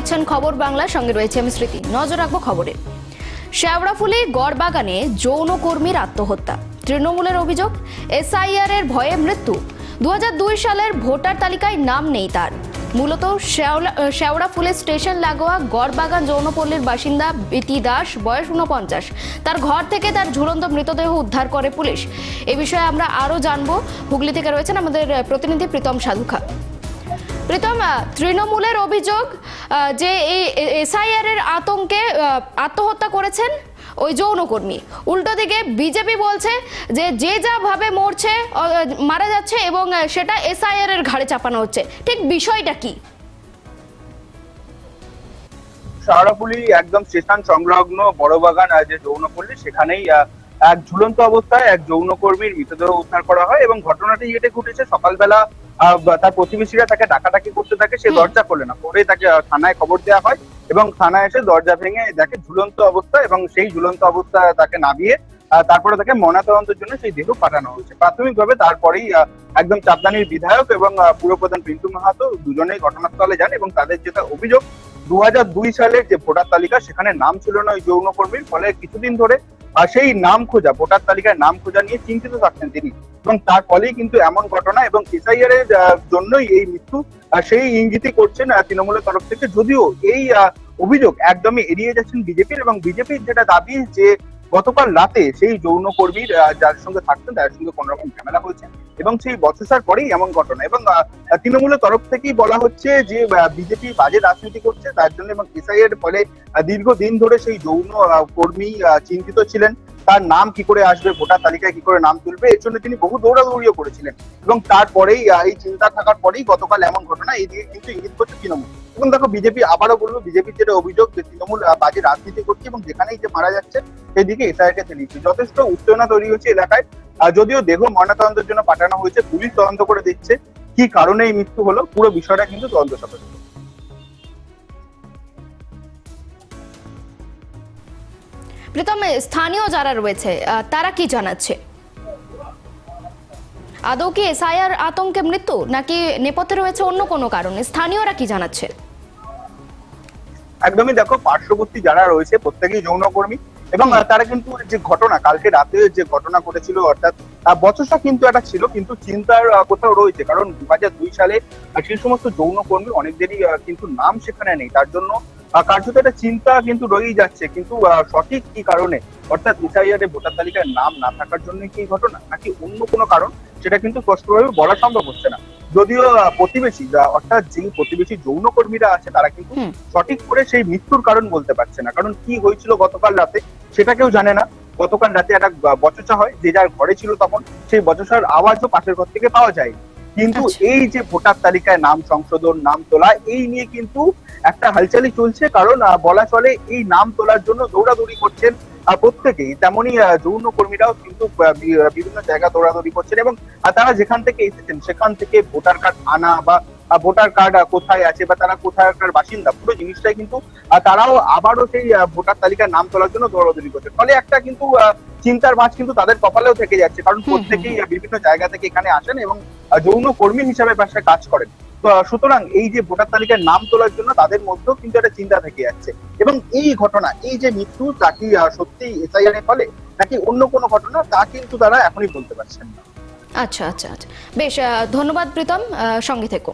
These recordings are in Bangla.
দেখছেন খবর বাংলা, সঙ্গে রয়েছে আমি স্মৃতি। নজর রাখব খবরে। শেওড়াফুলি গড়বাগানে যৌনকর্মীর আত্মহত্যা। তৃণমূলের অভিযোগ এসআইআর এর ভয়ে মৃত্যু। দুহাজার দুই সালের ভোটার তালিকায় নাম নেই তার। মূলত শেওলা শেওড়াফুলি স্টেশন লাগোয়া গড়বাগান যৌনপল্লীর বাসিন্দা বিতি দাস, বয়স উনপঞ্চাশ তার ঘর থেকে তার ঝুলন্ত মৃতদেহ উদ্ধার করে পুলিশ। এ বিষয়ে আমরা আরও জানব। হুগলি থেকে রয়েছেন আমাদের প্রতিনিধি প্রীতম সাধুখা। প্রীতম তৃণমূলের অভিযোগ যে এই এসআইআর এর আতঙ্কে আত্মহত্যা করেছেন ওই যৌনকর্মী। উল্টো দিকে বিজেপি বলছে যে যে যা ভাবে মরছে মারা যাচ্ছে এবং সেটা এসআইআর এর ঘাড়ে চাপানো হচ্ছে। ঠিক বিষয়টা কি? শাহরাপুলি একদম স্টেশন সংলগ্ন বড় বাগান আহ, যে যৌনপল্লী সেখানেই এক ঝুলন্ত অবস্থায় এক যৌনকর্মীর মৃতদেহ উদ্ধার করা হয় এবং ঘটনাটি যেটা ঘটেছে সকালবেলা তার প্রতিবেশীরা তাকে ডাকাডাকি করতে থাকে সে দরজা খোলে না। পরে তাকে থানায় খবর দেওয়া হয় এবং থানায় এসে দরজা ভেঙে দেখে ঝুলন্ত অবস্থা এবং সেই ঝুলন্ত অবস্থা তাকে নামিয়ে তারপরে তাকে ময়নাতদন্তের জন্য সেই দেহ পাঠানো হয়েছে। প্রাথমিকভাবে তারপরেই একদম চাপদানির বিধায়ক এবং পুরপ্রধান পিন্টু মাহাতো দুজনেই ঘটনাস্থলে যান এবং তাদের যেটা অভিযোগ দু হাজার দুই সালের যে ভোটার তালিকা সেখানে নাম ছিল না ওই যৌনকর্মীর। ফলে কিছুদিন ধরে আহ, সেই নাম খোঁজা ভোটার তালিকায় নাম খোঁজা নিয়ে চিন্তিত থাকতেন তিনি। এবং তার ফলেই কিন্তু এমন ঘটনা এবং এসআইআর এর জন্যই এই মৃত্যু সেই ইঙ্গিতই করছেন তৃণমূলের তরফ থেকে। যদিও এই অভিযোগ একদমই এড়িয়ে যাচ্ছেন বিজেপির এবং বিজেপির যেটা দাবি যে গতকাল রাতে সেই যৌনকর্মীর যার সঙ্গে থাকতেন, তার সঙ্গে কোন রকম ঝামেলা হয়েছে এবং সেই বচসার পরেই এমন ঘটনা। এবং তৃণমূলের তরফ থেকেই বলা হচ্ছে যে বিজেপি বাজে রাজনীতি করছে, তার জন্য এবং এসআই এর ফলে দীর্ঘদিন ধরে সেই যৌন কর্মী চিন্তিত ছিলেন। তার নাম কি করে আসবে, ভোটার তালিকায় কি করে নাম তুলবে, এর জন্য তিনি বহু দৌড়াদৌড়িও করেছিলেন। এবং তারপরেই এই চিন্তা থাকার পরেই গতকাল এমন ঘটনা, এই দিকে কিন্তু ইঙ্গিত করছে তৃণমূল। এবং দেখো বিজেপি আবারও বলব বিজেপির যেটা অভিযোগ যে তৃণমূল বাজে রাজনীতি করছে এবং যেখানেই যে মারা যাচ্ছে, সেদিকে এসআইকে চালিয়েছে যথেষ্ট উত্তেজনা তৈরি হচ্ছে এলাকায়। যদিও দেহ ময়নাতদন্তের জন্য পাঠানো হয়েছে, পুলিশ তদন্ত করে দিচ্ছে কি কারণে এই মৃত্যু হলো, পুরো বিষয়টা কিন্তু তদন্ত সাপেক্ষ। প্রীতম, স্থানীয় যারা রয়েছে তারা কি জানাচ্ছে? আদৌ কি এসআইআর আতঙ্কে মৃত্যু নাকি নেপথ্যে রয়েছে অন্য কোনো কারণ? স্থানীয়রা কি জানাচ্ছে? একদমই দেখো পার্শ্ববর্তী যারা রয়েছে প্রত্যেকেই যৌনকর্মী এবং তারা কিন্তু যে ঘটনা কালকে রাতে যে ঘটনা ঘটেছিল অর্থাৎ বচসা কিন্তু একটা ছিল কিন্তু চিন্তার কোথাও রয়েছে। কারণ দু হাজার দুই সালে সেই সমস্ত যৌনকর্মী অনেকদেরই কিন্তু নাম সেখানে নেই। তার জন্য কার্যত একটা চিন্তা কিন্তু রয়েই যাচ্ছে। কিন্তু সঠিক কি কারণে? অর্থাৎ এসআইআর এ ভোটার তালিকায় নাম না থাকার জন্য কি ঘটনা নাকি অন্য কোনো কারণ? সেটা কিন্তু স্পষ্টভাবে বলা সম্ভব হচ্ছে না। যদিও প্রতিবেশী অর্থাৎ যে প্রতিবেশী যৌনকর্মীরা আছে তারা কিন্তু সঠিক করে সেই মৃত্যুর কারণ বলতে পারছে না। কারণ কি হয়েছিল গতকাল রাতে সেটা কেউ জানে না। গতকাল রাতে একটা বচসা হয় যে যার ঘরে ছিল তখন সেই বচসার আওয়াজও পাশের ঘর থেকে পাওয়া যায় কিন্তু আচ্ছা। এই যে ভোটার তালিকায় নাম সংশোধন নাম তোলা এই নিয়ে কিন্তু একটা হালচালি চলছে। কারণ বলা চলে এই নাম তোলার জন্য দৌড়াদৌড়ি করছেন প্রত্যেকেই তেমনই যৌন কর্মীরাও কিন্তু বিভিন্ন জায়গা দৌড়াদৌড়ি করছেন এবং তারা যেখান থেকে এসেছেন সেখান থেকে ভোটার কার্ড আনা বা ভোটার কার্ড কোথায় আছে বা তারা কোথাকার বাসিন্দা পুরো জিনিসটাই কিন্তু তারাও আবারও সেই ভোটার তালিকায় নাম তোলার জন্য দৌড়াদৌড়ি করছে ফলে একটা কিন্তু আহ, চিন্তার মাছ কিন্তু তাদের কপালেও থেকে যাচ্ছে কারণ প্রত্যেকেই বিভিন্ন জায়গা থেকে এখানে আসেন এবং যৌন কর্মী হিসাবে পাশে কাজ করেন। সুতরাং এই যে ভোটার তালিকায় নাম তোলার জন্য তাদের মধ্যেও কিন্তু একটা চিন্তা থেকে যাচ্ছে। এবং এই ঘটনা, এই যে মৃত্যু, তা কি সত্যি এসআইআর এর ফলে? নাকি অন্য কোনো ঘটনা, তা কিন্তু তারা এখনই বলতে পারছেন না। আচ্ছা আচ্ছা আচ্ছা। বেশ ধন্যবাদ প্রীতম সঙ্গে থেকো।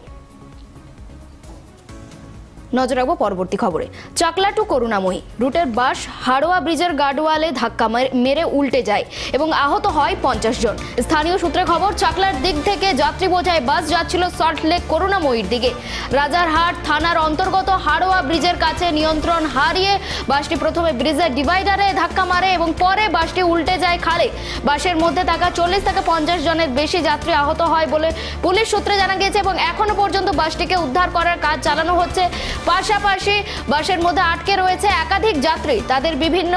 নজর রাখব পরবর্তী খবরে। চাকলা টু করুণাময়ী, রুটের বাস হাড়োয়া ব্রিজের গার্ডওয়ালে ধাক্কা মার- উল্টে যায় এবং আহত হয় পঞ্চাশ জন। স্থানীয় সূত্রে খবর, চাকলার দিক থেকে যাত্রী বোঝায় বাস যাচ্ছিল সল্টলেক করুণাময়ীর দিকে। রাজারহাট থানার অন্তর্গত হাড়োয়া ব্রিজের কাছে নিয়ন্ত্রণ হারিয়ে বাসটি প্রথমে ব্রিজের ডিভাইডারে ধাক্কা মারে এবং পরে বাসটি উল্টে যায় খালে। বাসের মধ্যে থাকা চল্লিশ থেকে পঞ্চাশ জনের বেশি যাত্রী আহত হয় বলে পুলিশ সূত্রে জানা গিয়েছে এবং এখনও পর্যন্ত বাসটিকে উদ্ধার করার কাজ চালানো হচ্ছে। পাশাপাশি বাসের মধ্যে আটকে রয়েছে একাধিক যাত্রী। তাদের বিভিন্ন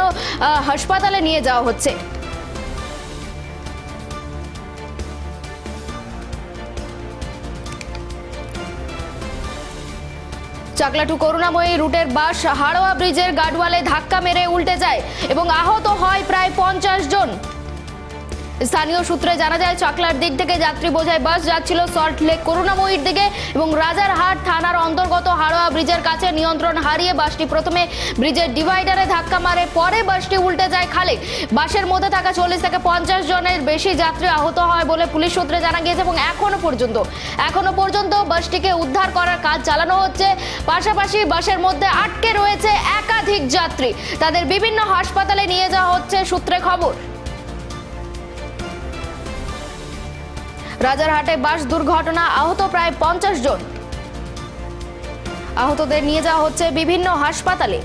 হাসপাতালে নিয়ে যাওয়া হচ্ছে। চাকলাটু করুণাময়ী রুটের বাস হাড়োয়া ব্রিজের গার্ডওয়ালে ধাক্কা মেরে উল্টে যায় এবং আহত হয় প্রায় পঞ্চাশ জন। স্থানীয় সূত্রে জানা যায়, চকলার দিক থেকে যাত্রী বোঝায় বাস যাচ্ছিল সল্ট লেক করুণাময়ীর দিকে এবং রাজারহাট থানার অন্তর্গত হাড়োয়া ব্রিজের কাছে নিয়ন্ত্রণ হারিয়ে বাসটি প্রথমে ব্রিজের ডিভাইডারে ধাক্কা মারে, পরে বাসটি উল্টে যায় খালে। বাসের মধ্যে থাকা চল্লিশ থেকে পঞ্চাশ জনের বেশি যাত্রী আহত হয় বলে পুলিশ সূত্রে জানা গিয়েছে এবং এখনও পর্যন্ত এখনও পর্যন্ত বাসটিকে উদ্ধার করার কাজ চালানো হচ্ছে। পাশাপাশি বাসের মধ্যে আটকে রয়েছে একাধিক যাত্রী। তাদের বিভিন্ন হাসপাতালে নিয়ে যাওয়া হচ্ছে সূত্রে খবর। রাজারহাটে বাস দুর্ঘটনা আহত প্রায় পঞ্চাশ জন। আহতদের নিয়ে যাওয়া হচ্ছে বিভিন্ন হাসপাতালে।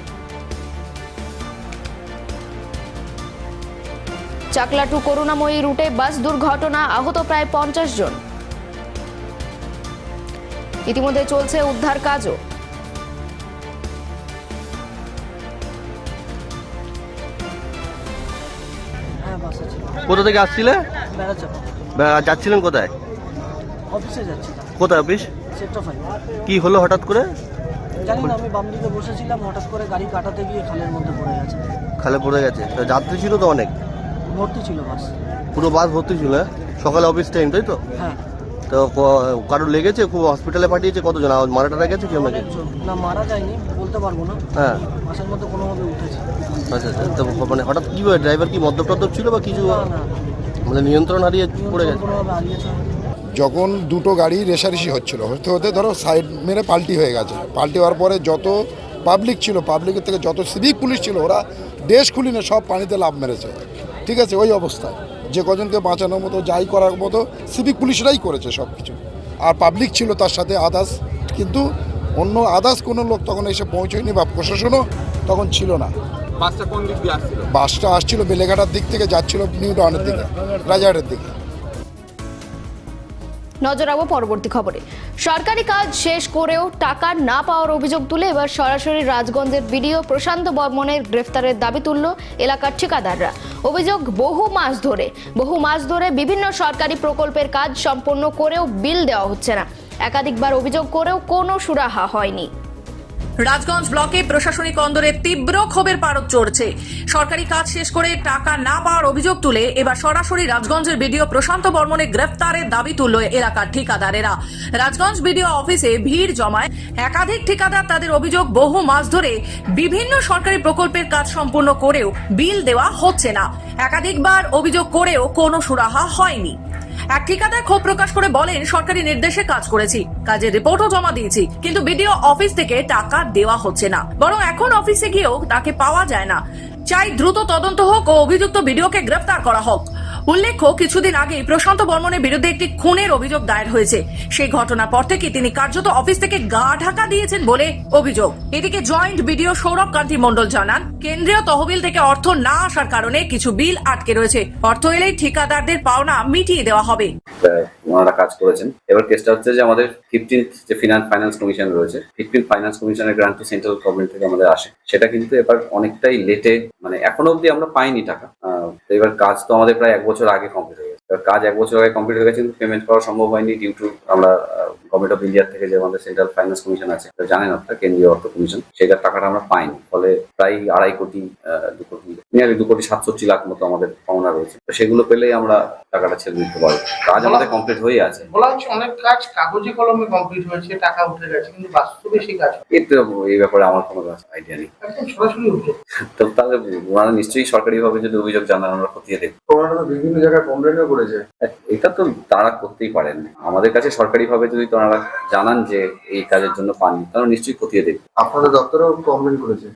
চাকলা টু করুণাময়ী রুটে বাস দুর্ঘটনা আহত প্রায় পঞ্চাশ জন। ইতিমধ্যে চলছে উদ্ধার কাজও। হ্যাঁ কোথা থেকে আসছিলে? যাচ্ছিলেন কোথায়? অফিসে যাচ্ছি কোথায় অফিস? কি হলো হঠাৎ করে? জানি না আমি বাম দিকে বসেছিলাম হঠাৎ করে গাড়ি কাটাতে গিয়ে খালের মধ্যে পড়ে গেছে। খালে পড়ে গেছে। তো যাত্রী ছিল তো অনেক? ভর্তি ছিল বাস। পুরো বাস ভর্তি ছিল হ্যাঁ? সকালে অফিস টাইম তাই তো? হ্যাঁ। তো কারও লেগেছে? খুব হসপিটালে পাঠিয়েছে কতজন? মারা টারা গেছে না মারা যায়নি বলতে পারব না। হ্যাঁ। বাসের মধ্যে কোনোভাবে উঠেছে। আচ্ছা আচ্ছা। তো মানে হঠাৎ কি ড্রাইভার কি মদ্যপ টদ্যপ ছিল বা কিছু? না। মানে নিয়ন্ত্রণ হারিয়ে পড়ে গেছে? যখন দুটো গাড়ি রেশারেশি হচ্ছিল, হতে হতে ধরো সাইড মেরে পাল্টি হয়ে গেছে। পাল্টি হওয়ার পরে যত পাবলিক ছিল পাবলিকের থেকে যত সিভিক পুলিশ ছিল, ওরা দেশ খুলি না সব পানিতে লাভ মেরেছে। ঠিক আছে? ওই অবস্থায়। যে কজনকে বাঁচানোর মতো, যাই করার মতো সিভিক পুলিশরাই করেছে সব কিছু আর পাবলিক ছিল তার সাথে আদার্স কিন্তু অন্য আদার্স কোনো লোক তখন এসে পৌঁছয়নি বা প্রশাসনও তখন ছিল না। বাসটা কোন দিক দিয়ে আসছিল? বাসটা আসছিল বেলেঘাটার দিক থেকে যাচ্ছিল নিউ টাউনের দিকে রাজারহাটের দিকে। নজর রাখব পরবর্তী খবরে। সরকারি কাজ শেষ করেও টাকা না পাওয়ার অভিযোগ তুলে এবার সরাসরি রাজগঞ্জের বিডিও প্রশান্ত বর্মনের গ্রেফতারের দাবি তুলল এলাকার ঠিকাদাররা। অভিযোগ বহু মাস ধরে বহু মাস ধরে বিভিন্ন সরকারি প্রকল্পের কাজ সম্পন্ন করেও বিল দেওয়া হচ্ছে না। একাধিকবার অভিযোগ করেও কোনো সুরাহা হয়নি। রাজগঞ্জ ব্লকে প্রশাসনিক অন্দরে তীব্র ক্ষোভের পারদ চড়ছে। সরকারি কাজ শেষ করে টাকা না পাওয়ার অভিযোগ তুলে এবার সরাসরি রাজগঞ্জের বিডিও প্রশান্ত বর্মনের গ্রেফতারের দাবি তুলল এলাকার ঠিকাদারেরা। রাজগঞ্জ বিডিও অফিসে ভিড় জমায় একাধিক ঠিকাদার তাদের অভিযোগ বহু মাস ধরে বিভিন্ন সরকারি প্রকল্পের কাজ সম্পূর্ণ করেও বিল দেওয়া হচ্ছে না। একাধিকবার অভিযোগ করেও কোনো সুরাহা হয়নি। এক ঠিকাদার ক্ষোভ প্রকাশ করে বলেন, সরকারি নির্দেশে কাজ করেছি, কাজের রিপোর্টও জমা দিয়েছি, কিন্তু বিডিও অফিস থেকে টাকা দেওয়া হচ্ছে না। বরং এখন অফিসে গিয়েও তাকে পাওয়া যায় না। চাই দ্রুত তদন্ত হোক ও অভিযুক্ত বিডিওকে গ্রেফতার করা হোক। উল্লেখ্য কিছুদিন আগে প্রশান্ত বর্মনের বিরুদ্ধে একটি খুনের অভিযোগ দায়ের হয়েছে। সেই ঘটনার পর থেকে তিনি কার্যত অফিস থেকে গা ঢাকা দিয়েছেন বলে অভিযোগ। এদিকে জয়েন্ট বিডিও সৌরভ কান্তি মণ্ডল জানান কেন্দ্রীয় তহবিল থেকে অর্থ না আসার কারণে কিছু বিল আটকে রয়েছে। অর্থ এলেই ঠিকাদারদের পাওনা মিটিয়ে দেওয়া হবে। আহ, ওনারা কাজ করেছেন। এবার কেসটা হচ্ছে যে আমাদের ফিফটিন্থ যে ফিনান্স ফাইন্যান্স কমিশন রয়েছে ফিফটিন্থ ফাইন্যান্স কমিশনের গ্রান্ট সেন্ট্রাল গভর্নমেন্ট থেকে আমাদের আসে। সেটা কিন্তু এবার অনেকটাই লেটে মানে এখনও অব্দি আমরা পাইনি টাকা। এবার কাজ তো আমাদের প্রায় এক বছর আগে কমপ্লিট হয়ে গেছে। কাজ এক বছর আগে কমপ্লিট হয়ে গেছে কিন্তু পেমেন্ট করা সম্ভব হয়নি ডিউ টু আমরা গভর্নমেন্ট অফ ইন্ডিয়া থেকে যে আমাদের সেন্ট্রাল ফাইন্যান্স কমিশন আছে জানেন আপনার, কেন্দ্রীয় অর্থ কমিশন সেটার টাকাটা আমরা পাইনি। ফলে প্রায় আড়াই কোটি দু কোটি নিয়ারলি দু কোটি সাতষট্টি লাখ মতো আমাদের পাওনা রয়েছে। তো সেগুলো পেলেই আমরা টাকাটা ছেড়ে দিতে পারব। কাজ আমাদের কমপ্লিট হয়ে আছে। বলা হচ্ছে অনেক কাজ কাগজে কলমে কমপ্লিট হয়েছে টাকা উঠে গেছে কিন্তু বাস্তবে সেই কাজ হয়নি। এই ব্যাপারে আমার কোনো আইডিয়া নেই। সরাসরি উঠে। তো তাহলে ওনারা নিশ্চয়ই সরকারিভাবে যদি অভিযোগ জানান আমরা খতিয়ে দেখব। ওনারা তো বিভিন্ন জায়গায় কমপ্লেনও করেছে। এটা তো তারা করতেই পারেন। আমাদের কাছে সরকারিভাবে যদি তারা জানান যে এই কাজের জন্য পাননি তারা নিশ্চয়ই খতিয়ে দেখবে। আপনাদের দপ্তরেও কমপ্লেন করেছে।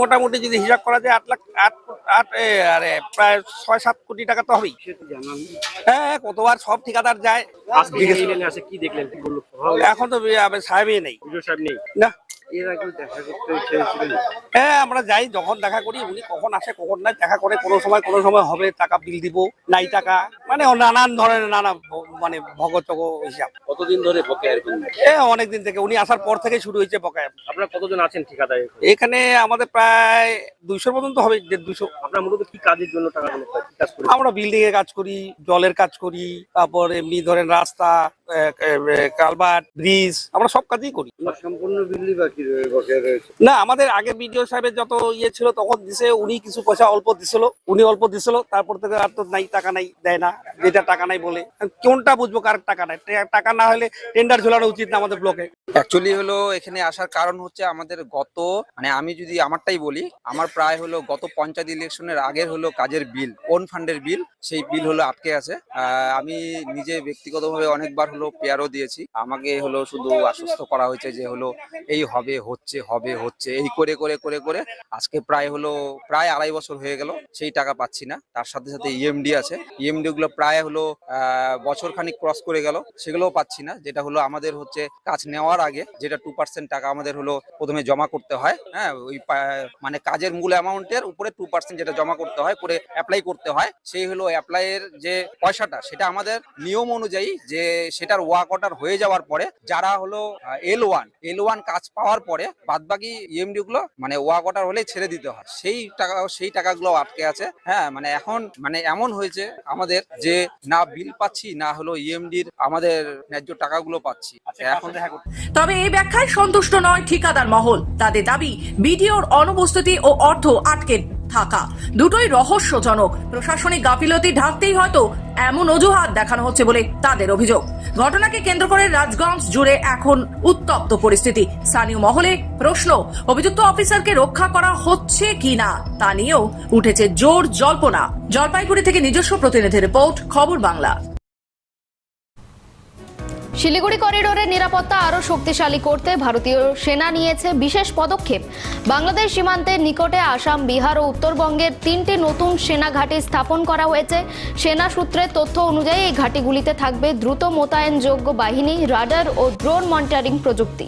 মোটামুটি যদি হিসাব করা যায় আট লাখ আট আট আরে প্রায় ছয় সাত কোটি টাকা তো হবেই। হ্যাঁ কতবার সব ঠিকাদার যায়। এখন তো সাহেবই নেই। সাহেব নেই। না। হ্যাঁ আমরা যাই যখন দেখা করি উনি কখন আসে কখন নাই দেখা করে কোনো সময় কোনো সময় হবে টাকা বিল দিব নাই টাকা মানে নানান ধরনের নানা মানে ভগচক হিসাব। কতদিন ধরে বকেয়া এরকম? এ অনেক দিন থেকে উনি আসার পর থেকে শুরু হয়েছে বকায়া। আপনারা কতজন আছেন ঠিকাদার? এখানে আমাদের প্রায় দুইশোর মতন তো হবে দেড় দুইশো। আপনারা মূলত কি কাজের জন্য টাকাগুলো পান? কি কাজ করে আমরা বিল্ডিং এর কাজ করি জলের কাজ করি তারপর এমনি ধরেন রাস্তা কালভার্ট ব্রিজ আমরা সব কাজই করি। সম্পূর্ণ বিল্লি বাকি রয়েছে? না আমাদের আগে বিডিও সাহেবের যত ইয়ে ছিল তখন দিছে উনি কিছু পয়সা অল্প দিছিল উনি অল্প দিছিল তারপর থেকে আর তো নাই টাকা নাই দেয় না যেটা টাকা নাই বলে। কোনটা বুঝব কার টাকা নাই? টাকা না হলে টেন্ডার ঝোলানো উচিত না আমাদের ব্লকে অ্যাকচুয়ালি হলো এখানে আসার কারণ হচ্ছে আমাদের গত মানে আমি যদি আমারটাই বলি আমার প্রায় হলো গত পঞ্চায়েত ইলেকশনের আগের হলো কাজের বিল কোন ফান্ডের বিল সেই বিল হলো আটকে আছে। আহ, আমি নিজে ব্যক্তিগতভাবে অনেকবার হলো পেয়ারও দিয়েছি। আমাকে হলো শুধু আশ্বস্ত করা হয়েছে যে হলো এই হবে, হচ্ছে হবে, হচ্ছে, এই করে করে করে করে আজকে প্রায় হলো, প্রায় আড়াই বছর হয়ে গেল সেই টাকা পাচ্ছি না। তার সাথে সাথে ইএমডি আছে। ইএমডি গুলো প্রায় হলো বছর খানিক ক্রস করে গেল, সেগুলোও পাচ্ছি না। যেটা হলো আমাদের হচ্ছে কাজ নেওয়ার আগে যেটা টু পার্সেন্ট টাকা আমাদের হলো প্রথমে জমা করতে হয় হ্যাঁ ওই মানে কাজের মূল অ্যামাউন্টের উপরে টু পার্সেন্ট যেটা জমা করতে হয়, করে অ্যাপ্লাই করতে হয়। সেই হলো অ্যাপ্লাইয়ের যে পয়সাটা, সেটা আমাদের নিয়ম অনুযায়ী যে সেটার ওয়াক অর্ডার হয়ে যাওয়ার পরে যারা হলো এল ওয়ান এল ওয়ান কাজ পাওয়ার পরে বাদবাকি ইএমডি গুলো মানে ওয়াক অর্ডার হলে ছেড়ে দিতে হয়। সেই টাকা সেই টাকাগুলো আটকে আছে। হ্যাঁ মানে এখন মানে এমন হয়েছে আমাদের যে না বিল পাচ্ছি না হলো ইএমডির আমাদের ন্যায্য টাকাগুলো পাচ্ছি। এখন তবে এই ব্যাখ্যায় সন্তুষ্ট নয় ঠিকাদার মহল। তাদের দাবি বিডিওর অনুপস্থিতি ও অর্থ আটকে থাকা। দুটোই রহস্যজনক। প্রশাসনিক গাফিলতি ঢাকতেই হয়তো এমন অজুহাত দেখানো হচ্ছে বলে তাদের অভিযোগ। ঘটনাকে কেন্দ্র করে রাজগঞ্জ জুড়ে এখন উত্তপ্ত পরিস্থিতি। স্থানীয় মহলে প্রশ্ন, অভিযুক্ত অফিসারকে রক্ষা করা হচ্ছে কি না? তা নিয়েও উঠেছে জোর জল্পনা। জলপাইগুড়ি থেকে নিজস্ব প্রতিনিধি রিপোর্ট, খবর বাংলা। শিলিগুড়ি করিডোরের নিরাপত্তা আরও শক্তিশালী করতে ভারতীয় সেনা নিয়েছে বিশেষ পদক্ষেপ। বাংলাদেশ সীমান্তের নিকটে আসাম, বিহার ও উত্তরবঙ্গের তিনটি নতুন সেনা ঘাঁটি স্থাপন করা হয়েছে। সেনা সূত্রের তথ্য অনুযায়ী এই ঘাঁটিগুলিতে থাকবে দ্রুত মোতায়েনযোগ্য বাহিনী, রাডার ও ড্রোন মনিটরিং প্রযুক্তি।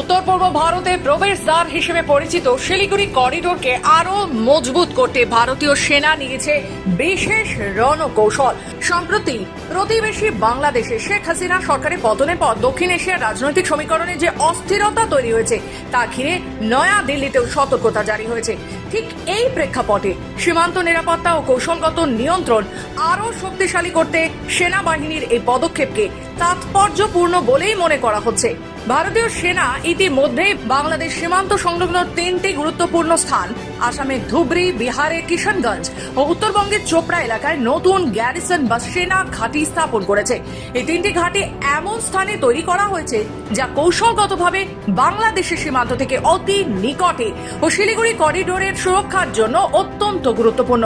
উত্তর পূর্ব ভারতের প্রবেশদ্বার হিসেবে পরিচিত শিলিগুড়ি করিডোরকে আরও মজবুত করতে ভারতীয় সেনা নিয়েছে বিশেষ রণকৌশল। সম্প্রতি প্রতিবেশী বাংলাদেশে শেখ হাসিনা সরকারের পতনের পর দক্ষিণ এশিয়ার রাজনৈতিক সমীকরণে যে অস্থিরতা তৈরি হয়েছে, তা ঘিরে নয়া দিল্লিতেও সতর্কতা জারি হয়েছে। ঠিক এই প্রেক্ষাপটে সীমান্ত নিরাপত্তা ও কৌশলগত নিয়ন্ত্রণ আরও শক্তিশালী করতে সেনাবাহিনীর এই পদক্ষেপকে তাৎপর্যপূর্ণ বলেই মনে করা হচ্ছে। ভারতীয় সেনা ইতিমধ্যেই বাংলাদেশ সীমান্ত সংলগ্ন তিনটি গুরুত্বপূর্ণ স্থান আসামের ধুবড়ি, বিহারে কিষানগঞ্জ ও উত্তরবঙ্গের চোপড়া এলাকায় নতুন গ্যারিসন বা সেনা ঘাঁটি স্থাপন করেছে। এই তিনটি ঘাঁটি এমন স্থানে তৈরি করা হয়েছে যা কৌশলগতভাবে বাংলাদেশের সীমান্ত থেকে অতি নিকটে ও শিলিগুড়ি করিডোরের সুরক্ষার জন্য অত্যন্ত গুরুত্বপূর্ণ।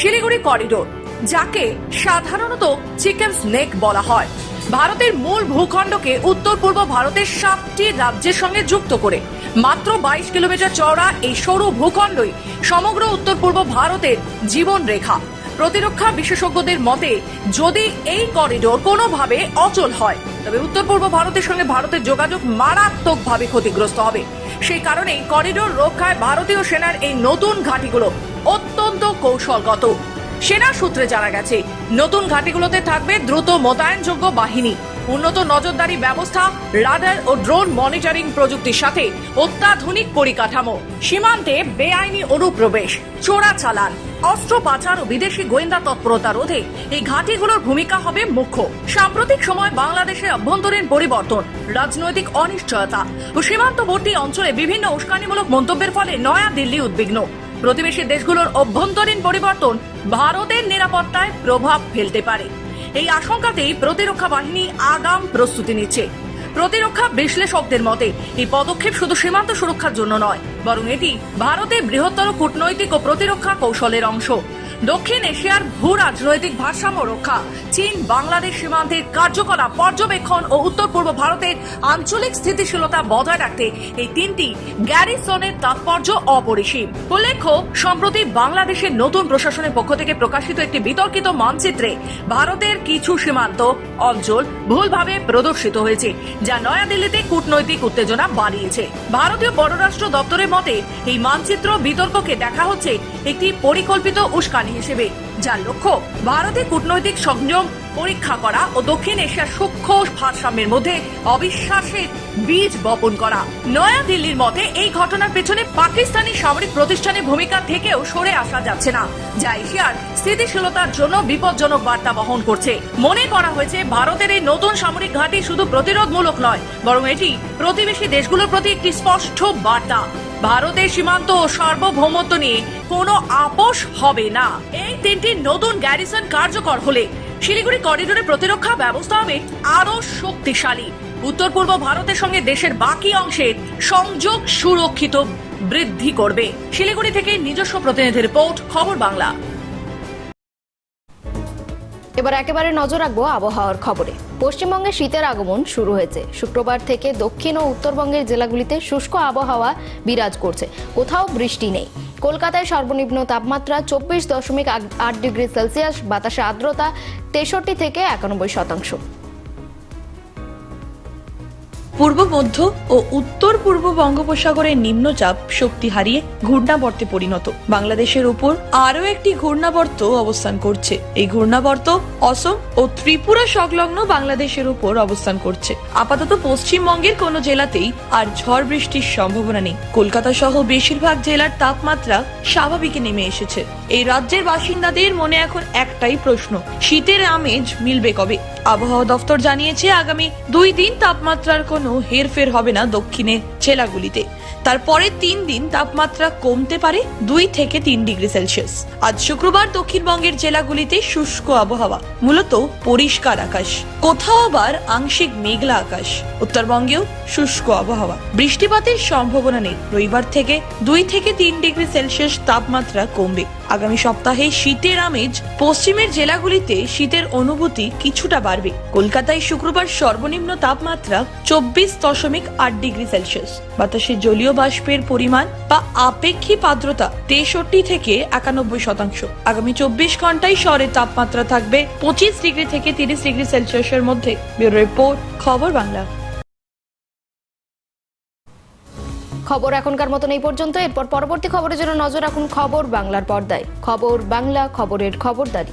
শিলিগুড়ি করিডোর যাকে সাধারণত চিকেন স্নেক বলা হয়। ভারতের মূল ভূখণ্ডকে উত্তর পূর্ব ভারতের সাতটি রাজ্যের সঙ্গে যুক্ত করে। মাত্র বাইশ কিলোমিটার চওড়া এই সরু ভূখণ্ডই সমগ্র উত্তর পূর্ব ভারতের জীবন রেখা প্রতিরক্ষা বিশেষজ্ঞদের মতে, যদি এই করিডোর কোনোভাবে অচল হয়, তবে উত্তর পূর্ব ভারতের সঙ্গে ভারতের যোগাযোগ মারাত্মকভাবে ক্ষতিগ্রস্ত হবে। সেই কারণেই করিডোর রক্ষায় ভারতীয় সেনার এই নতুন ঘাঁটিগুলো অত্যন্ত কৌশলগত। সেনা সূত্রে জানা গেছে, নতুন ঘাঁটিগুলোতে থাকবে দ্রুত মোতায়েনযোগ্য বাহিনী। উন্নত নজরদারি ব্যবস্থা, রাডার ও ড্রোন মনিটরিং প্রযুক্তির সাথে অত্যাধুনিক পরিকাঠামো। সীমান্তে বেআইনি অনুপ্রবেশ, চোরা চালান, অস্ত্র পাচার ও বিদেশি গোয়েন্দা তৎপরতা রোধে এই ঘাঁটিগুলোর ভূমিকা হবে মুখ্য। সাম্প্রতিক সময় বাংলাদেশের অভ্যন্তরীণ পরিবর্তন, রাজনৈতিক অনিশ্চয়তা ও সীমান্তবর্তী অঞ্চলে বিভিন্ন উস্কানিমূলক মন্তব্যের ফলে নয়া দিল্লি উদ্বিগ্ন। প্রতিবেশী দেশগুলোর অভ্যন্তরীণ পরিবর্তন ভারতের নিরাপত্তায় প্রভাব ফেলতে পারে। এই আশঙ্কাতেই প্রতিরক্ষা বাহিনী আগাম প্রস্তুতি নিচ্ছে। প্রতিরক্ষা বিশ্লেষকদের মতে, এই পদক্ষেপ শুধু সীমান্ত সুরক্ষার জন্য নয় বরং এটি ভারতের বৃহত্তর কূটনৈতিক ও প্রতিরক্ষা কৌশলের অংশ। দক্ষিণ এশিয়ার ভূ রাজনৈতিক ভারসাম্য রক্ষা, চীন, বাংলাদেশ সীমান্তের কার্যকলাপ, পর্যবেক্ষণ ও উত্তর পূর্ব ভারতের আঞ্চলিক স্থিতিশীলতা বজায় রাখতে এই তিনটি গ্যারিসনের তাৎপর্য অপরিসীম। উল্লেখ্য, সম্প্রতি বাংলাদেশের নতুন প্রশাসনের পক্ষ থেকে প্রকাশিত একটি বিতর্কিত মানচিত্রে ভারতের কিছু সীমান্ত অঞ্চল ভুলভাবে প্রদর্শিত হয়েছে, যা নয়াদিল্লিতে কূটনৈতিক উত্তেজনা বাড়িয়েছে। ভারতীয় পররাষ্ট্র দপ্তরের মতে, এই মানচিত্র বিতর্ককে দেখা হচ্ছে একটি পরিকল্পিত উস্কানি হিসেবে, যার লক্ষ্য ভারতে কূটনৈতিক সংযম পরীক্ষা করা ও দক্ষিণ এশিয়ার সূক্ষ্ম ভারসাম্যের মধ্যে অবিশ্বাসের বীজ বপন করা। নয়া দিল্লির মতে, এই ঘটনার পেছনে পাকিস্তানি সামরিক প্রতিষ্ঠানের ভূমিকা থেকেও সরে আসা যাচ্ছে না, যা এশিয়ার স্থিতিশীলতার জন্য বিপজ্জনক বার্তা বহন করছে। মনে করা হয়েছে, ভারতের এই নতুন সামরিক ঘাঁটি শুধু প্রতিরোধমূলক নয়, বরং এটি প্রতিবেশী দেশগুলোর প্রতি একটি স্পষ্ট বার্তা। ভারতের সীমান্ত ও সার্বভৌমত্ব নিয়ে কোনো আপোষ হবে না। এই তিনটি নতুন গ্যারিসন কার্যকর হলে শিলিগুড়ি করিডোরে প্রতিরক্ষা ব্যবস্থা হবে আরও শক্তিশালী। উত্তর পূর্ব ভারতের সঙ্গে দেশের বাকি অংশের সংযোগ সুরক্ষিত বৃদ্ধি করবে। শিলিগুড়ি থেকে নিজস্ব প্রতিনিধি রিপোর্ট, খবর বাংলা। এবার একেবারে নজর রাখব আবহাওয়ার খবরে। পশ্চিমবঙ্গে শীতের আগমন শুরু হয়েছে। শুক্রবার থেকে দক্ষিণ ও উত্তরবঙ্গের জেলাগুলিতে শুষ্ক আবহাওয়া বিরাজ করছে। কোথাও বৃষ্টি নেই। কলকাতায় সর্বনিম্ন তাপমাত্রা চব্বিশ দশমিক আট ডিগ্রি সেলসিয়াস, বাতাসে আর্দ্রতা তেষট্টি থেকে একানব্বই শতাংশ। পূর্ব মধ্য ও উত্তর পূর্ব বঙ্গোপসাগরের নিম্নচাপ শক্তি হারিয়ে ঘূর্ণাবর্তে পরিণত। বাংলাদেশের উপর আরও একটি ঘূর্ণাবর্ত অবস্থান করছে। এই ঘূর্ণাবর্ত অসম ও ত্রিপুরা সংলগ্ন বাংলাদেশের উপর অবস্থান করছে। আপাতত পশ্চিমবঙ্গের কোনো জেলাতেই আর ঝড় বৃষ্টির সম্ভাবনা নেই। কলকাতা সহ বেশিরভাগ জেলার তাপমাত্রা স্বাভাবিকে নেমে এসেছে। এই রাজ্যের বাসিন্দাদের মনে এখন একটাই প্রশ্ন, শীতের আমেজ মিলবে কবে? আবহাওয়া দফতর জানিয়েছে আগামী দুই দিন তাপমাত্রার কোনো হেরফের হবে না দক্ষিণের জেলাগুলিতে। তারপরে তিন দিন তাপমাত্রা কমতে পারে দুই থেকে তিন ডিগ্রি সেলসিয়াস। আজ শুক্রবার দক্ষিণবঙ্গের জেলাগুলিতে শুষ্ক আবহাওয়া, মূলত পরিষ্কার আকাশ। কোথাও আবার আংশিক মেঘলা আকাশ, উত্তরবঙ্গেও শুষ্ক আবহাওয়া। বৃষ্টিপাতের সম্ভাবনা নেই। রবিবার থেকে দুই থেকে তিন ডিগ্রি সেলসিয়াস তাপমাত্রা কমবে। আগামী সপ্তাহে শীতের আমেজ, পশ্চিমের জেলাগুলিতে শীতের অনুভূতি কিছুটা বাড়বে। কলকাতায় শুক্রবার সর্বনিম্ন তাপমাত্রা চব্বিশ দশমিক আট ডিগ্রি সেলসিয়াস। বাতাসে জলীয় বাষ্পের পরিমাণ বা আপেক্ষিক আর্দ্রতা তেষট্টি থেকে একানব্বই শতাংশ। আগামী চব্বিশ ঘন্টায় শহরের তাপমাত্রা থাকবে পঁচিশ ডিগ্রি থেকে তিরিশ ডিগ্রি সেলসিয়াসের মধ্যে। ব্যুরো রিপোর্ট, খবর বাংলা। খবর এখনকার মতন এই পর্যন্ত। এরপর পরবর্তী খবরের জন্য নজর রাখুন খবর বাংলার পর্দায়। খবর বাংলা, খবরের খবরদারি।